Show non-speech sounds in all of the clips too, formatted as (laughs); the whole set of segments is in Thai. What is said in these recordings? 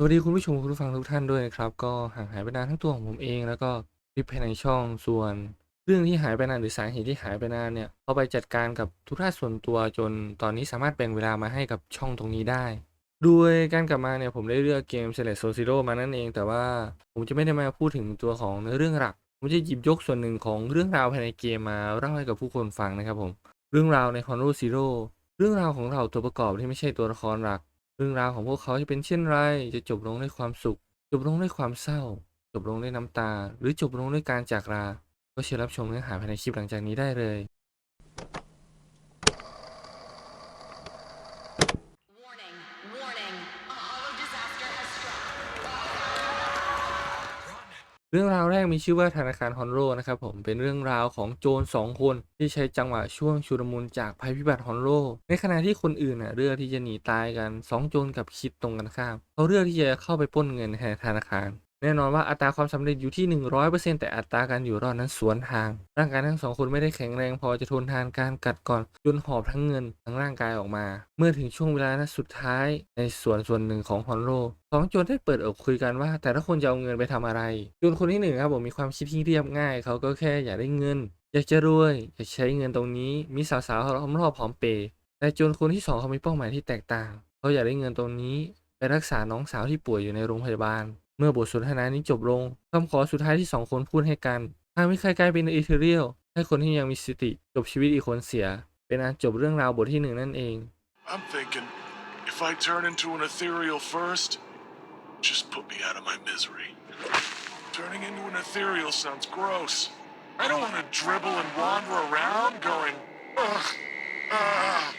สวัสดีคุณผู้ชมคุณผู้ฟังทุกท่านด้วยนะครับ ก็ห่างหายไปนานทั้งตัวของผมเอง แล้วก็คลิปภายในช่องส่วน เรื่องที่หายไปนานหรือสาเหตุที่หายไปนานเนี่ยเราไปจัดการกับธุระส่วนตัวจนตอนนี้สามารถแบ่งเวลามาให้กับช่องตรงนี้ได้ โดยการกลับมาเนี่ยผมได้เลือกเกม Select Soul Zero มานั่นเอง แต่ว่าผมจะไม่ได้มาพูดถึงตัวของเนื้อเรื่องหลัก ผมจะหยิบยกส่วนหนึ่งของเรื่องราวภายในเกมมาเล่าให้กับผู้คนฟังนะครับผมเรื่องราวใน Honor Zero เรื่องราวของเราตัวประกอบที่ไม่ใช่ตัวละครหลัก เรื่องราวของพวกเขาจะเป็นเช่นไร จะจบลงด้วยความสุข จบลงด้วยความเศร้า จบลงด้วยน้ำตา หรือจบลงด้วยการจากลา ก็เชิญรับชมเนื้อหาภายในคลิปหลังจากนี้ได้เลย เรื่องราวแรกมีชื่อว่าธนาคารฮอนโรนะครับผมเป็นเรื่องราวของโจรสองคนที่ใช้จังหวะช่วงชุลมุนจากภัยพิบัติฮอนโรในขณะที่คนอื่นน่ะเลือกที่จะหนีตายกันสองโจรกับคิดตรงกันข้ามเขาเลือกที่จะเข้าไปปล้นเงินในธนาคาร แน่นอนว่าอัตราความสำเร็จอยู่ที่ 100%แต่อัตราการอยู่รอดนั้นสวนทาง ร่างกายทั้งสองคนไม่ได้แข็งแรงพอจะทนทานการกัดกร่อนจนหอบทั้งเงินทั้งร่างกายออกมา เมื่อถึงช่วงเวลานัดสุดท้ายในส่วนส่วนหนึ่งของฮอนโรสองโจรได้เปิดอกคุยกันว่า แต่ละคนจะเอาเงินไปทำอะไรโจรคนที่หนึ่งครับผมมีความคิดที่เรียบง่ายเขาก็แค่อยากได้เงิน อยากจะรวยอยากใช้เงินตรงนี้ มีสาวๆล้อมรอบพร้อมเปย์แต่โจรคนที่สองเขามีเป้าหมายที่แตกต่างเขาอยากได้เงินตรงนี้ไปรักษาน้องสาวที่ป่วยอยู่ในโรงพยาบาล เมื่อบทสนทนานี้จบลงคำขอสุดท้ายที่สองคนพูดให้กันหากมีใครกลายเป็นอีเทเรียลให้คนที่ยังมีสติจบชีวิตอีกคนเสีย เป็นอันจบเรื่องราวบทที่หนึ่งนั่นเอง I'm thinking, if I turn into an ethereal first, just put me out of my misery. Turning into an ethereal sounds gross. I don't want to dribble and wander around going, ugh, ah.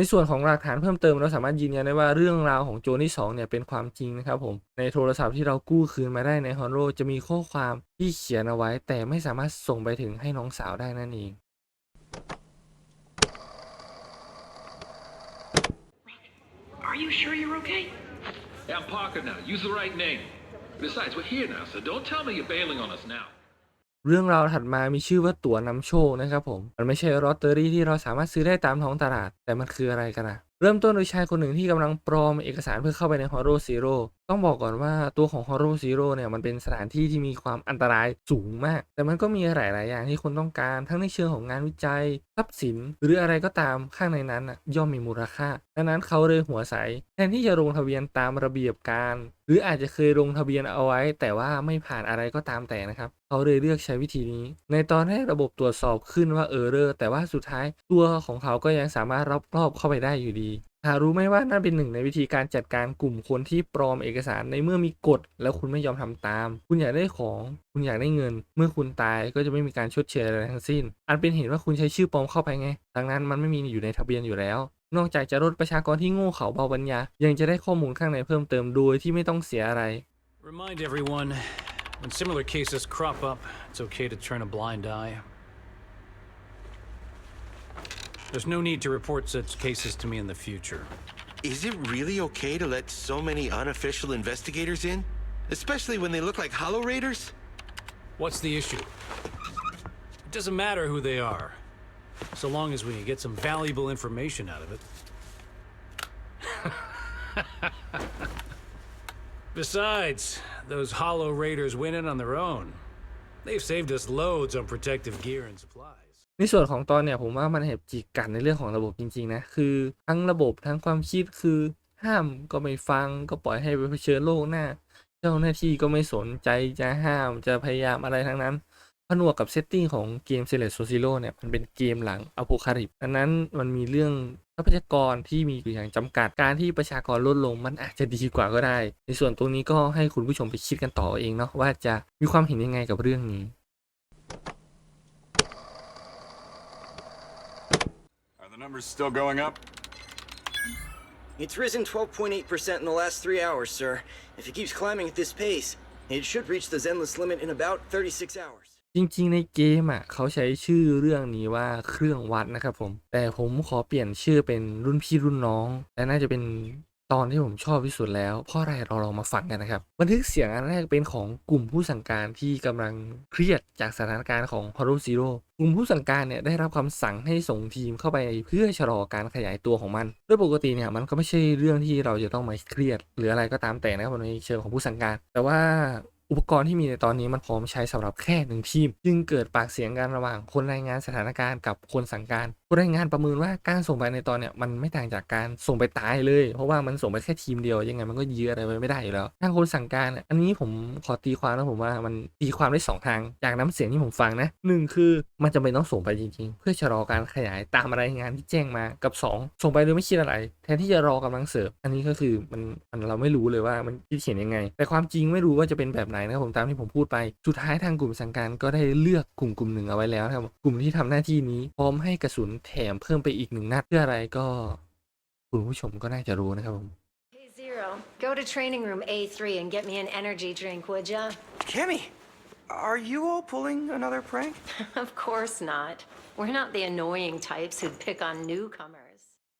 ในส่วนของหลักฐานเพิ่มเติมเราสามารถยืนยันได้ว่าเรื่องราวของโจรที่2เนี่ยเป็นความจริงนะครับผมในโทรศัพท์ที่เรากู้คืนมาได้ในฮอนโรจะมีข้อความที่เขียนเอาไว้ แต่ไม่สามารถส่งไปถึงให้น้องสาวได้นั่นเอง เรื่องราวถัดมามีชื่อว่าตั๋วนำโชคนะครับผม มันไม่ใช่ลอตเตอรี่ที่เราสามารถซื้อได้ตามท้องตลาด แต่มันคืออะไรกันนะเริ่มต้นโดยชายคนหนึ่งที่กำลังปลอมเอกสารเพื่อเข้าไปในฮอโรซีโร่ ต้องบอกก่อนว่าตัวของฮอ r โรซีโร่เนี่ยมันเป็นสถานที่ที่มีความอันตรายสูงมาก แต่มันก็มีหลาย ๆ อย่างที่คนต้องการ ทั้งในเชิงของงานวิจัย ทรัพย์สิน หรืออะไรก็ตามข้างในนั้นน่ะย่อมมีมูลค่า ดังนั้นเขาเลยหัวใส แทนที่จะลงทะเบียนตามระเบียบการ หรืออาจจะเคยลงทะเบียนเอาไว้ แต่ว่าไม่ผ่านอะไรก็ตามแต่นะครับเขาเลยเลือกใช้วิธีนี้ ในตอนแรกระบบตรวจสอบขึ้นว่าเออร์เรอร์แต่ว่าสุดท้ายตัวของเขาก็ยังสามารถรับรอบเข้าไปได้อยู่ดี หารู้ไหมว่านั่นเป็นหนึ่งในวิธีการจัดการกลุ่มคนที่ปลอมเอกสารในเมื่อมีกฎ แล้วคุณไม่ยอมทำตาม คุณอยากได้ของ คุณอยากได้เงิน เมื่อคุณตายก็จะไม่มีการชดเชยอะไรทั้งสิ้น อันเป็นเหตุว่าคุณใช้ชื่อปลอมเข้าไปไง ดังนั้นมันไม่มีอยู่ในทะเบียนอยู่แล้ว นอกจากจะลดประชากรที่โง่เขลาเบาปัญญา ยังจะได้ข้อมูลข้างในเพิ่มเติมโดยที่ไม่ต้องเสียอะไร Remind everyone when similar cases crop up, it's okay to turn a blind eye. There's no need to report such cases to me in the future. Is it really okay to let so many unofficial investigators in? Especially when they look like Hollow Raiders? What's the issue? It doesn't matter who they are, so long as we can get some valuable information out of it. (laughs) Besides, those Hollow Raiders went in on their own. They've saved us loads on protective gear and supplies. ในส่วนของตอนเนี่ยผมว่ามันแอบจิกกัดในเรื่องของระบบจริงๆนะคือทั้งระบบทั้งความคิดคือห้ามก็ไม่ฟังก็ปล่อยให้ไปเผชิญโลกหน้า เจ้าหน้าที่ก็ไม่สนใจจะห้ามจะพยายามอะไรทั้งนั้นผนวกกับเซตติ้งของเกม Select s o c i l o เนี่ยมันเป็นเกมหลังอ p o c a l y p s e ดังนั้นมันมีเรื่องทรัพยากรที่มีอยู่อย่างจำกัดการที่ประชากรลดลงมันอาจจะดีกว่าก็ได้ ในส่วนตรงนี้ก็ให้คุณผู้ชมไปคิดกันต่อเองเนาะว่าจะมีความเห็นยังไงกับเรื่องนี้ the numbers still going up? It's risen 12.8% in the last three hours, sir. If it keeps climbing at this pace, it should reach the Zenless limit in about 36 hours. จริงๆ ในเกมอะเขาใช้ชื่อเรื่องนี้ว่าเครื่องวัดนะครับผม แต่ผมขอเปลี่ยนชื่อเป็นรุ่นพี่รุ่นน้อง และน่าจะเป็น ตอนที่ผมชอบที่สุดแล้วเพราะอะไรเราลองมาฟังกันนะครับบันทึกเสียงอันแรกเป็นของกลุ่มผู้สั่งการที่กำลังเครียดจากสถานการณ์ของ Horo Zero กลุ่มผู้สั่งการเนี่ยได้รับคำสั่งให้ส่งทีมเข้าไปเพื่อชะลอการขยายตัวของมันโดยปกติเนี่ยมันก็ไม่ใช่เรื่องที่เราจะต้องมาเครียด หรืออะไรก็ตามแต่นะครับในเชิงของผู้สั่งการ แต่ว่า อุปกรณ์ที่มีในตอนนี้มันพร้อมใช้สำหรับแค่หนึ่งทีม จึงเกิดปากเสียงกันระหว่างคนรายงานสถานการณ์กับคนสั่งการคนรายงานประเมินว่าการส่งไปในตอนเนี่ยมันไม่ต่างจากการส่งไปตายเลย เพราะว่ามันส่งไปแค่ทีมเดียวยังไงมันก็ยื้ออะไรไว้ไม่ได้อยู่แล้วทางคนสั่งการอันนี้ผมขอตีความแล้วผมว่ามันตีความได้สองทางจากน้ำเสียงที่ผมฟังนะหนึ่งคือมันจำเป็นต้องส่งไปจริง ๆ เพื่อชะลอการขยายตามรายงานที่แจ้งมากับสองส่งไปโดยไม่คิดอะไร แทนที่จะรอกำลังเสริมอันนี้ก็คือมันมันเราไม่รู้เลยว่ามันคิดเขียนยังไง แต่ความจริงไม่รู้ว่าจะเป็นแบบไหนนะครับผมตามที่ผมพูดไปสุดท้ายทางกลุ่มสั่งการก็ได้เลือกกลุ่มกลุ่มหนึ่งเอาไว้แล้วนะครับกลุ่มที่ทำหน้าที่นี้พร้อมให้กระสุนแถมเพิ่มไปอีกหนึ่งนัดเพื่ออะไรก็คุณผู้ชมก็น่าจะรู้นะครับผม Hey, Zero, go to training room A3 and get me an energy drink, would ya? Cammy, are you all pulling another prank? of course not. We're not the annoying types who'd pick on newcomers.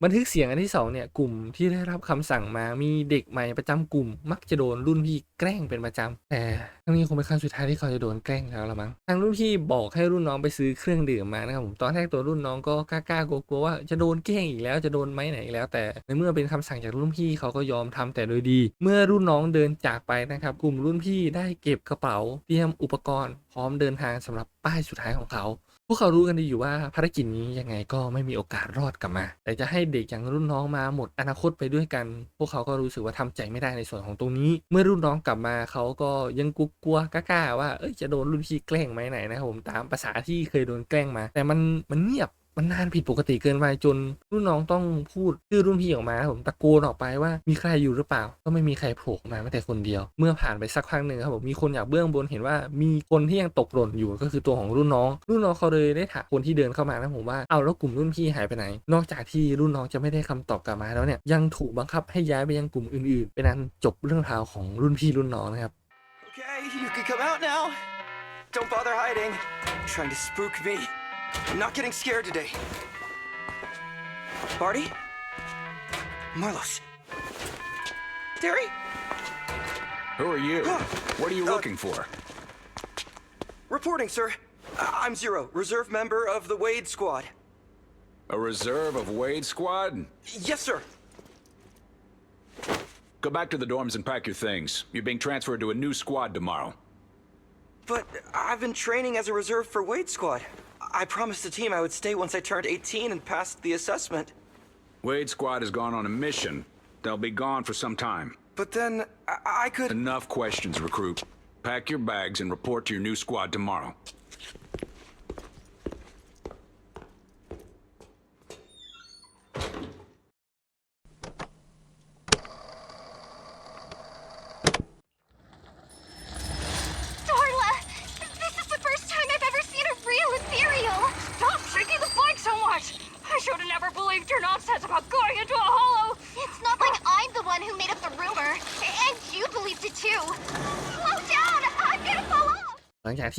บันทึกเสียงอันที่สองเนี่ยกลุ่มที่ได้รับคำสั่งมามีเด็กใหม่ประจำกลุ่ม มักจะโดนรุ่นพี่แกล้งเป็นประจำแต่ครั้งนี้คงเป็นครั้งสุดท้ายที่เขาจะโดนแกล้งแล้วละมั้งทางรุ่นพี่บอกให้รุ่นน้องไปซื้อเครื่องดื่มมานะครับผมตอนแรกตัวรุ่นน้องก็กล้าๆกลัวๆว่าจะโดนแกล้งอีกแล้วจะโดนไหมไหนอีกแล้ว แต่ในเมื่อเป็นคำสั่งจากรุ่นพี่เขาก็ยอมทำแต่โดยดี เมื่อรุ่นน้องเดินจากไปนะครับกลุ่มรุ่นพี่ได้เก็บกระเป๋าเตรียมอุปกรณ์ พร้อมเดินทางสำหรับป้ายสุดท้ายของเขา วกเขารู้กันดีอยู่ว่าภารกิจนี้ยังไงก็ไม่มีโอกาสรอดกลับมา แต่จะให้เด็กอย่างรุ่นน้องมาหมดอนาคตไปด้วยกัน พวกเขาก็รู้สึกว่าทำใจไม่ได้ในส่วนของตรงนี้ เมื่อรุ่นน้องกลับมาเขาก็ยังกลัวๆกล้าๆว่าเอ้ยจะโดนรุ่นพี่แกล้งไหมไหนนะครับผมตามภาษาที่เคยโดนแกล้งมา แต่มันมันเงียบ มันนานผิดปกติเกินไปจนรุ่นน้องต้องพูดชื่อรุ่นพี่ออกมาผมตะโกนออกไปว่ามีใครอยู่หรือเปล่า ก็ไม่มีใครโผล่มาแม้แต่คนเดียว เมื่อผ่านไปสักพักหนึ่งครับผมมีคนจากเบื้องบนเห็นว่ามีคนที่ยังตกหล่นอยู่ก็คือตัวของรุ่นน้อง รุ่นน้องเขาเลยได้ถามคนที่เดินเข้ามานะผมว่าเอาแล้วกลุ่มรุ่นพี่หายไปไหน นอกจากที่รุ่นน้องจะไม่ได้คำตอบกลับมาแล้วเนี่ยยังถูกบังคับให้ย้ายไปยังกลุ่มอื่นๆเป็นนั้นจบเรื่องราวของรุ่นพี่รุ่นน้องนะครับ Okay, you can come out now. Don't bother hiding. Trying to spook me. I'm not getting scared today. Barty? Marlos. Terry? Who are you? What are you Uh, looking for? Reporting, sir. I'm Zero, reserve member of the Wade squad. A reserve of Wade squad? Yes, sir. Go back to the dorms and pack your things. You're being transferred to a new squad tomorrow. But I've been training as a reserve for Wade squad. I promised the team I would stay once I turned 18 and passed the assessment. Wade squad has gone on a mission. They'll be gone for some time. But then I, I could. Enough questions, recruit. Pack your bags and report to your new squad tomorrow.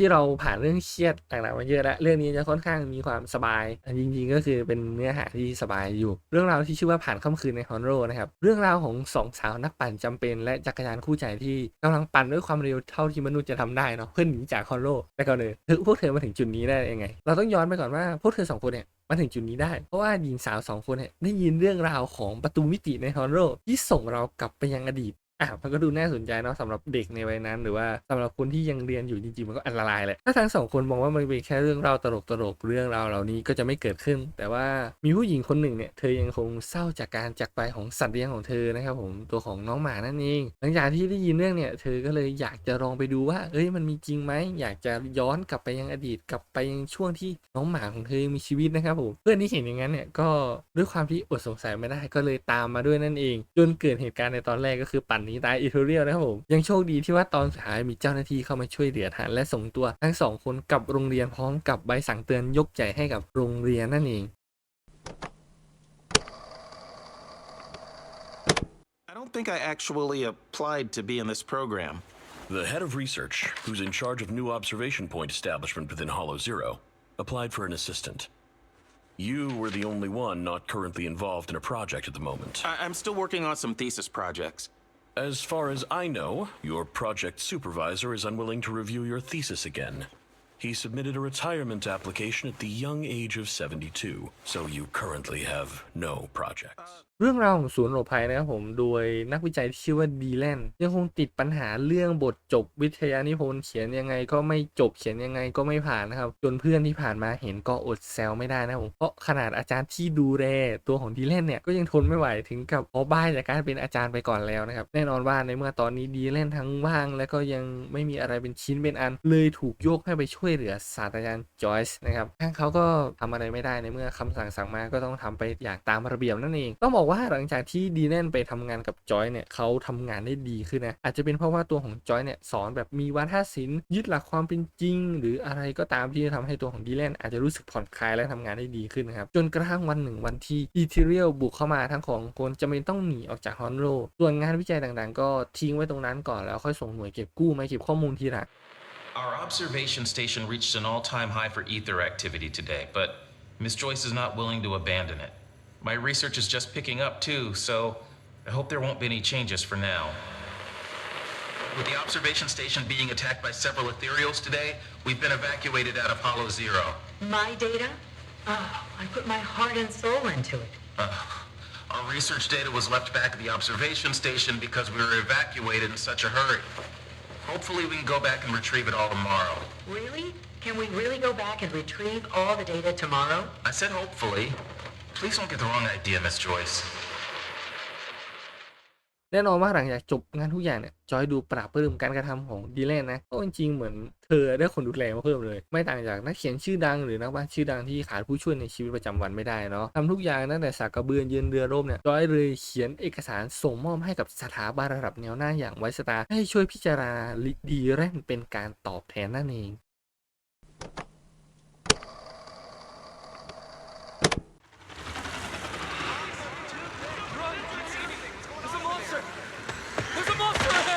ที่เราผ่านเรื่องเครียดต่างๆมาเยอะแล้ว เรื่องนี้จะค่อนข้างมีความสบายจริงๆก็คือเป็นเนื้อหาที่สบายอยู่ เรื่องราวที่ชื่อว่าผ่านค่ำคืนในฮอนโรนะครับเรื่องราวของสองสาวนักปั่นจำเป็นและจักรยานคู่ใจที่กำลังปั่นด้วยความเร็วเท่าที่มนุษย์จะทำได้เนาะเพื่อหนีจากฮอนโรแต่ก่อนเลยพวกเธอมาถึงจุดนี้ได้ยังไง เราต้องย้อนไปก่อนว่าพวกเธอสองคนเนี่ยมาถึงจุดนี้ได้ เพราะว่าหญิงสาวสองคนเนี่ยได้ยินเรื่องราวของประตูมิติในฮอนโรที่ส่งเรากลับไปยังอดีต อะมันก็ดูน่าสนใจเนาะสำหรับเด็กในวัยนั้น หรือว่าสำหรับคนที่ยังเรียนอยู่จริงๆมันก็อันตรายแหละถ้าทั้งสองคนมองว่ามันเป็นแค่เรื่องราวตลกๆเรื่องราวเหล่านี้ก็จะไม่เกิดขึ้น แต่ว่ามีผู้หญิงคนหนึ่งเนี่ยเธอยังคงเศร้าจากการจากไปของสัตว์เลี้ยงของเธอนะครับผมตัวของน้องหมานั่นเองหลังจากที่ได้ยินเรื่องเนี่ยเธอก็เลยอยากจะลองไปดูว่า เอ้ยมันมีจริงไหมอยากจะย้อนกลับไปยังอดีตกลับไปยังช่วงที่น้องหมาของเธอยังมีชีวิตนะครับผมเพื่อนที่เห็นอย่างนั้นเนี่ยก็ด้วยความที่อดสงสัยไม่ได้ก็เลยตามมาด้วยนั่นเอง จนเกิดเหตุการณ์ในตอนแรกก็คือปั่นนี้ตายอีเทอเรียลนะครับผม ยังโชคดีที่ว่าตอนสุดท้ายมีเจ้าหน้าที่เข้ามาช่วยเหลือทันและส่งตัว ทั้งสองคนกลับโรงเรียนพร้อมกับใบสั่งเตือนยกใหญ่ให้กับโรงเรียนนั่นเอง I don't think I actually applied to be in this program. The head of research, who's in charge of new observation point establishment within Hollow Zero, applied for an assistant. You were the only one not currently involved in a project at the moment. I- I'm still working on some thesis projects. As far as I know, your project supervisor is unwilling to review your thesis again. He submitted a retirement application at the young age of 72, so you currently have no projects. เรื่องราวของศูนย์หลบภัยนะครับผมโดยนักวิจัยที่ชื่อว่าดีแลนยังคงติดปัญหาเรื่องบทจบวิทยานิพนธ์เขียนยังไงก็ไม่จบเขียนยังไงก็ไม่ผ่านนะครับ จนเพื่อนที่ผ่านมาเห็นก็อดแซวไม่ได้นะผมเพราะขนาดอาจารย์ที่ดูแลตัวของดีแลนเนี่ยก็ยังทนไม่ไหวถึงกับขอบ้ายจากการเป็นอาจารย์ไปก่อนแล้วนะครับแน่นอนว่าในเมื่อตอนนี้ดีแลนทั้งว่าง และก็ยังไม่มีอะไรเป็นชิ้นเป็นอัน เลยถูกโยกให้ไปช่วยเหลือศาสตราจารย์จอยส์นะครับทางเขาก็ทำอะไรไม่ได้ในเมื่อคำสั่งสั่งมาก็ต้องทำไปอย่างตามระเบียบนั่นเองต้องบอกว่าหลังจากที่ดีแลนไปทำงานกับจอยเนี่ยเขาทำงานได้ดีขึ้นนะอาจจะเป็นเพราะว่าตัวของจอยเนี่ยสอนแบบมีวาทศิลป์ยึดหลักความเป็นจริง หรืออะไรก็ตามที่จะทำให้ตัวของดีแลนอาจจะรู้สึกผ่อนคลายและทำงานได้ดีขึ้นนะครับจนกระทั่งวันหนึ่งวันที่อีเทเรียลบุกเข้ามาทั้งของคนจำเป็นต้องหนีออกจากฮอนโรส่วนงานวิจัยต่างๆ ก็ทิ้งไว้ตรงนั้นก่อนแล้วค่อยส่งหน่วยเก็บกู้มาเก็บข้อมูลทีหลัง Our observation station reached an all time high for ether activity today, but Miss Joyce is not willing to abandon it. My research is just picking up too, so I hope there won't be any changes for now. With the observation station being attacked by several ethereals today, we've been evacuated out of Hollow Zero. My data? Oh, I put my heart and soul into it. Uh, our research data was left back at the observation station because we were evacuated in such a hurry. Hopefully, we can go back and retrieve it all tomorrow. Really? Can we really go back and retrieve all the data tomorrow? I said hopefully. Please don't get the wrong idea, Miss Joyce. แน่นอนว่าหลังจากจบงานทุกอย่างเนี่ยจอยดูปราบปลื้มการกระทำของดีแลนนะก็จริงๆเหมือนเธอได้คนดูแลมาเพิ่มเลย ไม่ต่างจากนักเขียนชื่อดังหรือนักวาดชื่อดังที่ขาดผู้ช่วยในชีวิตประจำวันไม่ได้เนาะทำทุกอย่างตั้งแต่สากกระเบือยืนเรือร่มเนี่ยจอยเลยเขียนเอกสารส่งมอบให้กับสถาบันระดับแนวหน้าอย่างไวสตาให้ช่วยพิจารณาดีแลนเป็นการตอบแทนนั่นเอง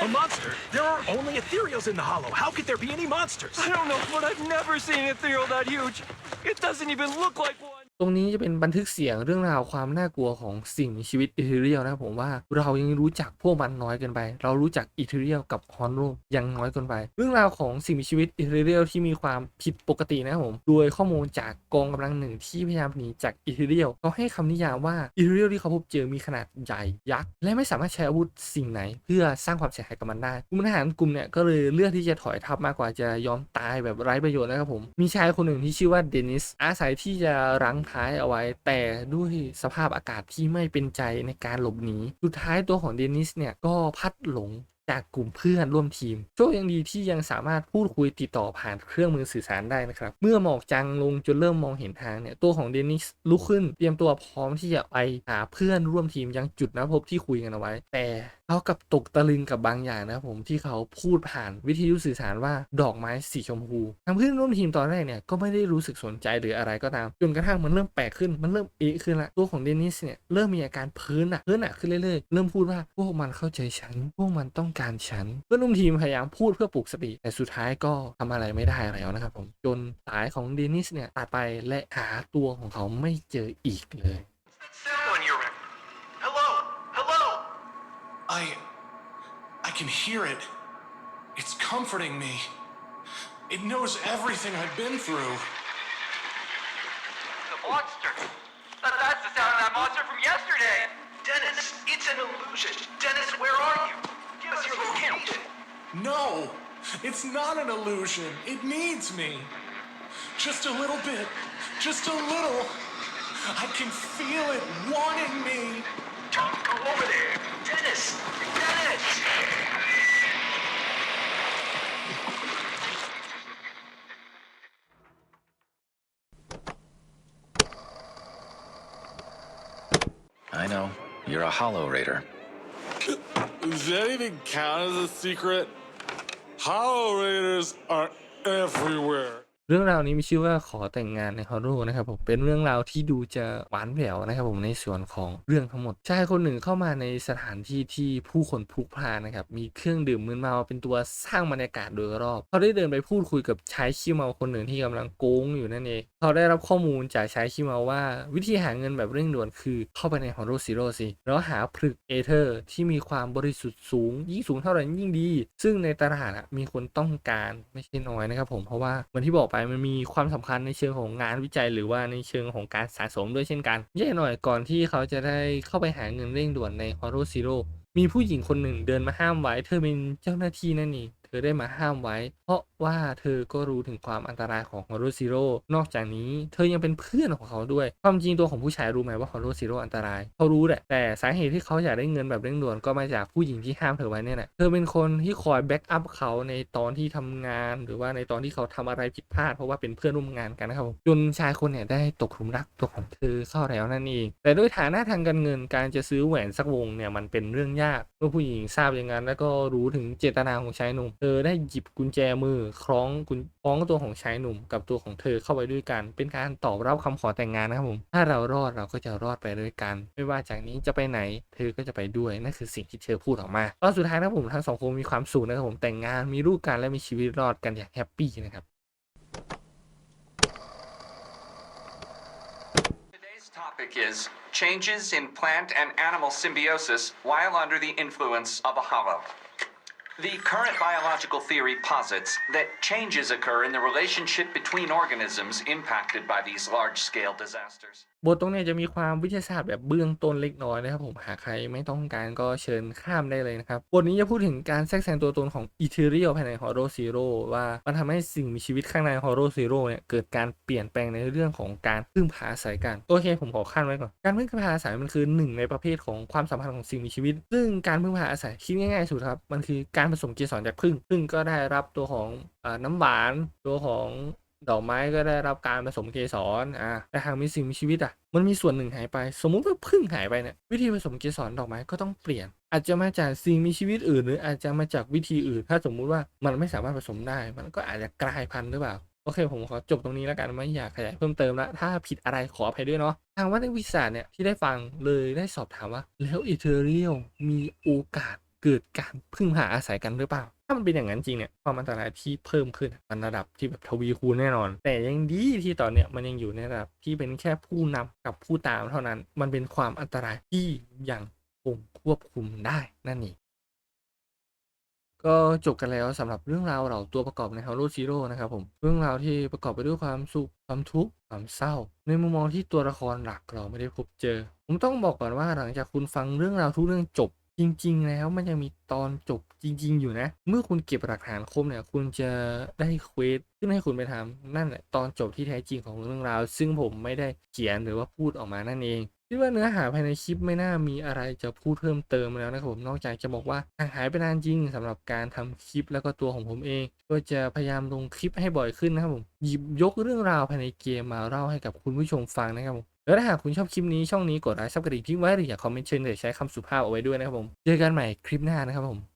A monster? There are only ethereals in the hollow. How could there be any monsters? I don't know, but I've never seen an ethereal that huge. It doesn't even look like one. ตรงนี้จะเป็นบันทึกเสียงเรื่องราวความน่ากลัวของสิ่งมีชีวิตอีเทเรียลนะครับผมว่าเรายังรู้จักพวกมันน้อยเกินไป เรารู้จักอีเทเรียลกับฮอนโรยังน้อยเกินไป เรื่องราวของสิ่งมีชีวิตอีเทเรียลที่มีความผิดปกตินะครับผมโดยข้อมูลจากกองกำลังหนึ่งที่พยายามหนีจากอีเทเรียลเขาให้คำนิยามว่าอีเทเรียลที่เขาพบเจอมีขนาดใหญ่ยักษ์และไม่สามารถใช้อาวุธสิ่งไหน เพื่อสร้างความเสียหายกับมันได้กลุ่มทหารกลุ่มเนี่ยก็เลยเลือกที่จะถอยทัพมากกว่าจะยอมตายแบบไร้ประโยชน์นะครับผมมีชายคนหนึ่งที่ชื่อว่าเดนิสอาศัยที่จะรั้งท้ายเอาไว้ แต่ด้วยสภาพอากาศที่ไม่เป็นใจในการหลบหนีสุดท้ายตัวของเดนิสเนี่ยก็พัดหลง จากกลุ่มเพื่อนร่วมทีม โชคยังดีที่ยังสามารถพูดคุยติดต่อผ่านเครื่องมือสื่อสารได้นะครับ เมื่อหมอกจางลงจนเริ่มมองเห็นทางเนี่ยตัวของเดนิสลุกขึ้น เตรียมตัวพร้อมที่จะไปหาเพื่อนร่วมทีมยังจุดนัดพบที่คุยกันเอาไว้ แต่เขากับตกตะลึงกับบางอย่างนะผมที่เขาพูดผ่านวิทยุสื่อสารว่าดอกไม้สีชมพูทางเพื่อนร่วมทีมตอนแรกเนี่ยก็ไม่ได้รู้สึกสนใจหรืออะไรก็ตามจนกระทั่งมันเริ่มแปลกขึ้นมันเริ่มเอะขึ้นละตัวของเดนิสเนี่ยเริ่มมีอาการเพ้นักเพ้นักขึ้นเรื่อยๆเริ่มพูดว่าพวกมันเข้าใจฉันพวกมันต้องการฉัน เพื่อนร่วมทีมพยายามพูดเพื่อปลุกสติ แต่สุดท้ายก็ทำอะไรไม่ได้แล้วนะครับผม จนสายของเดนิสเนี่ยตัดไปและหาตัวของเขาไม่เจออีกเลย Sound on your record. Hello? Hello? I. I can hear it. It's comforting me. It knows everything I've been through. The monster. That, that's the sound of that monster from yesterday. Dennis, it's an illusion. Dennis, where are you? Give us your location. No! It's not an illusion. It needs me. Just a little bit. Just a little. I can feel it wanting me. Don't go over there. Dennis! Dennis! I know. You're a Hollow Raider. Does that even count as a secret? Hollow Raiders are everywhere. เรื่องราวนี้มีชื่อว่าขอแต่งงานในฮอร์โรนะครับผมเป็นเรื่องราวที่ดูจะหวานแหววนะครับผมในส่วนของเรื่องทั้งหมดชายคนหนึ่งเข้ามาในสถานที่ที่ผู้คนพลุกพล่านนะครับมีเครื่องดื่มมึนเมาเป็นตัวสร้างบรรยากาศโดยรอบ เขาได้เดินไปพูดคุยกับชายขี้เมาคนหนึ่งที่กำลังโกงอยู่นั่นเองเขาได้รับข้อมูลจากชายขี้เมาว่า วิธีหาเงินแบบเร่งด่วนคือเข้าไปในฮอร์โรซีโร่สิแล้วหาผลึกเอเธอร์ที่มีความบริสุทธิ์สูง ยิ่งสูงเท่าไหร่ยิ่งดี ซึ่งในตลาดอะมีคนต้องการไม่ใช่น้อยนะครับผมเพราะว่าเหมือนที่บอกไปมันมีความสำคัญในเชิงของงานวิจัย หรือว่าในเชิงของการสะสมด้วยเช่นกันแย่หน่อยก่อนที่เขาจะได้เข้าไปหาเงินเร่งด่วนในฮอร์โรซีโร่มีผู้หญิงคนหนึ่งเดินมาห้ามไว้ เธอเป็นเจ้าหน้าที่นั่นเองเธอได้มาห้ามไว้เพราะว่าเธอก็รู้ถึงความอันตรายของฮอร์โรซีโร่นอกจากนี้เธอยังเป็นเพื่อนของเขาด้วย ความจริงตัวของผู้ชายรู้ไหมว่าฮอร์โรซีโร่อันตรายเขารู้แหละแต่สาเหตุที่เขาอยากได้เงินแบบเร่งด่วนก็มาจากผู้หญิงที่ห้ามเธอไว้เนี่ยแหละเธอเป็นคนที่คอยแบ็กอัพเขาในตอนที่ทำงาน หรือว่าในตอนที่เขาทำอะไรผิดพลาด เพราะว่าเป็นเพื่อนร่วมงานกันนะครับจนชายคนเนี่ยได้ตกหลุมรักตัวของเธอเข้าแล้วนั่นเอง แต่ด้วยฐานะทางการเงินการจะซื้อแหวนสักวงเนี่ยมันเป็นเรื่องยากเมื่อผู้หญิงทราบอย่างนั้นแล้วก็รู้ถึงเจตนาของชายหนุ่มเธอได้หยิบกุญแจมือคล้องกุญคล้องตัวของชายหนุ่มกับตัวของเธอเข้าไปด้วยกัน เป็นการตอบรับคำขอแต่งงานนะครับผมถ้าเรารอดเราก็จะรอดไปด้วยกัน ไม่ว่าจากนี้จะไปไหน เธอก็จะไปด้วยนั่นคือสิ่งที่เธอพูดออกมาตอนสุดท้ายนะครับผมทั้งสองคนมีความสุขนะครับผมแต่งงานมีลูกกันและมีชีวิตรอดกันอย่างแฮปปี้นะครับ topic is changes in plant and animal symbiosis while under the influence of a hollow. The current biological theory posits that changes occur in the relationship between organisms impacted by these large scale disasters. บทตรงนี้จะมีความวิทยาศาสตร์แบบเบื้องต้นเล็กน้อยนะครับผมหากใครไม่ต้องการก็เชิญข้ามได้เลยนะครับ บทนี้จะพูดถึงการแทรกแซงตัวตนของอีเทเรียลภายในฮอร์โรซีโร่ว่ามันทำให้สิ่งมีชีวิตข้างในฮอร์โรซีโร่เนี่ยเกิดการเปลี่ยนแปลงในเรื่องของการพึ่งพาอาศัยกัน โอเค ผมขอขั้นไว้ก่อน การพึ่งพาอาศัยมันคือหนึ่งในประเภทของความสัมพันธ์ของสิ่งมีชีวิต ซึ่งการพึ่งพาอาศัยคิดง่ายๆสุดครับมันคือการผสมเกสรจากพึ่งพึ่งก็ได้รับตัวของน้ำหวานตัวของ ดอกไม้ก็ได้รับการผสมเกสรอ่าแต่หากมีสิ่งมีชีวิตอะ มันมีส่วนหนึ่งหายไป สมมุติว่าพึ่งหายไปเนี่ยวิธีผสมเกสรดอกไม้ก็ต้องเปลี่ยน อาจจะมาจากสิ่งมีชีวิตอื่น หรืออาจจะมาจากวิธีอื่น ถ้าสมมุติว่ามันไม่สามารถผสมได้ มันก็อาจจะกลายพันธุ์หรือเปล่าโอเค ผมขอจบตรงนี้แล้วกันไม่อยากขยายเพิ่มเติมละถ้าผิดอะไรขออภัยด้วยเนาะทางวัดนักวิทยาศาสตร์เนี่ยที่ได้ฟังเลยได้สอบถามว่า แล้วอีเทเรียลมีโอกาสเกิดการพึ่งพาอาศัยกันหรือเปล่า ถ้ามันเป็นอย่างนั้นจริงเนี่ยความอันตรายที่เพิ่มขึ้นมันระดับที่แบบทวีคูณแน่นอน แต่ยังดีที่ตอนเนี้ยมันยังอยู่ในระดับที่เป็นแค่ผู้นำกับผู้ตามเท่านั้น มันเป็นความอันตรายที่ยังคงควบคุมได้นั่นเองก็จบกันแล้วสำหรับเรื่องราวเหล่าตัวประกอบใน Hero Zero นะครับผมเรื่องราวที่ประกอบไปด้วยความสุขความทุกข์ความเศร้า ในมุมมองที่ตัวละครหลักเราไม่ได้พบเจอ ผมต้องบอกก่อนว่าหลังจากคุณฟังเรื่องราวทุกเรื่องจบ จริง ๆ แล้วมันยังมีตอนจบจริง ๆ อยู่นะ เมื่อคุณเก็บหลักฐานครบเนี่ย คุณจะได้เควสขึ้นให้คุณไปทำนั่นแหละตอนจบที่แท้จริงของเรื่องราว ซึ่งผมไม่ได้เขียนหรือว่าพูดออกมานั่นเอง คิดว่าเนื้อหาภายในคลิปไม่น่ามีอะไรจะพูดเพิ่มเติมแล้วนะครับผมนอกจากจะบอกว่าห่างหายไปนานจริงสำหรับการทำคลิปแล้วก็ตัวของผมเอง ก็จะพยายามลงคลิปให้บ่อยขึ้นนะครับผมหยิบยกเรื่องราวภายในเกมมาเล่าให้กับคุณผู้ชมฟังนะครับผมแล้วถ้าหากคุณชอบคลิปนี้ช่องนี้กดไลค์ซับกระดิ่งทิ้งไว้หรืออยากคอมเมนต์เชิญหรือใช้คำสุภาพเอาไว้ด้วยนะครับผม เจอกันใหม่คลิปหน้านะครับผม